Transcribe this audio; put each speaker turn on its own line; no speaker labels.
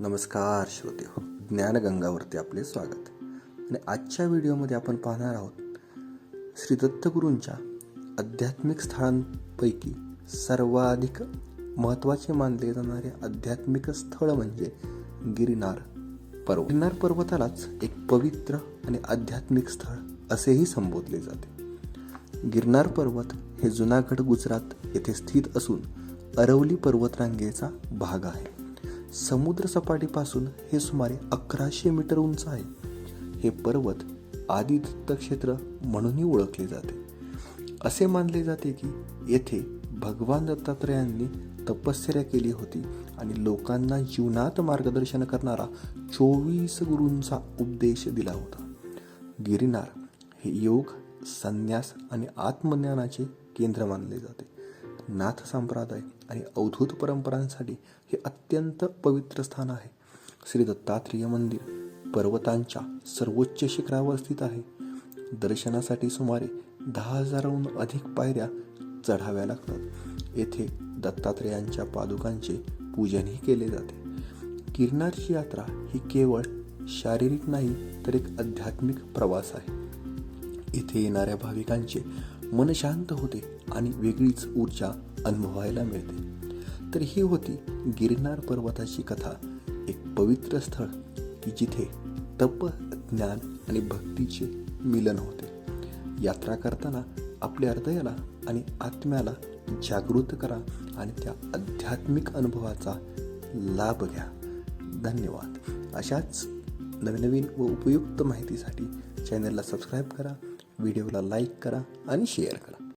नमस्कार श्रोते हो ज्ञानगंगावरती आपले स्वागत. आणि आजच्या व्हिडिओमध्ये आपण पाहणार आहोत श्री दत्तगुरूंच्या आध्यात्मिक स्थळांपैकी सर्वाधिक महत्त्वाचे मानले जाणारे आध्यात्मिक स्थळ म्हणजे गिरनार पर्वत. गिरनार पर्वतालाच एक पवित्र आणि आध्यात्मिक स्थळ असेही संबोधले जाते. गिरनार पर्वत हे जुनागड गुजरात येथे स्थित असून अरवली पर्वतरांगेचा भाग आहे. समुद्रसपाटीपासून हे सुमारे अकराशे मीटर उंच आहे. हे पर्वत आदिदत्त क्षेत्र म्हणूनही ओळखले जाते. असे मानले जाते की येथे भगवान दत्तात्रयांनी तपश्चर्या केली होती आणि लोकांना जीवनात मार्गदर्शन करणारा चोवीस गुरूंचा उपदेश दिला होता. गिरिनार हे योग संन्यास आणि आत्मज्ञानाचे केंद्र मानले जाते. नाथ संप्रदाय आणि अवधूत परंपरांसाठी हे अत्यंत पवित्र स्थान आहे. श्री दत्तात्रेय मंदिर पर्वतांच्या सर्वोच्च शिखरावर स्थित आहे. दर्शनासाठी सुमारे दहा हजाराहून अधिक पायऱ्या चढाव्या लागतात. येथे दत्तात्रेयांच्या पादुकांचे पूजनही केले जाते. गिरनारची यात्रा ही केवळ शारीरिक नाही तर एक आध्यात्मिक प्रवास आहे. इथे येणाऱ्या भाविकांचे मन शांत होते आणि वेगळीच ऊर्जा अनुभवायला मिळते. तर ही होती गिरनार पर्वताची कथा एक पवित्र स्थळ की जिथे तप ज्ञान आणि भक्तीचे मिलन होते. यात्रा करताना आपल्या हृदयाला आणि आत्म्याला जागृत करा आणि त्या आध्यात्मिक अनुभवाचा लाभ घ्या. धन्यवाद. अशाच नवनवीन व उपयुक्त माहितीसाठी चॅनलला सबस्क्राईब करा. व्हिडिओला लाईक करा आणि शेअर करा.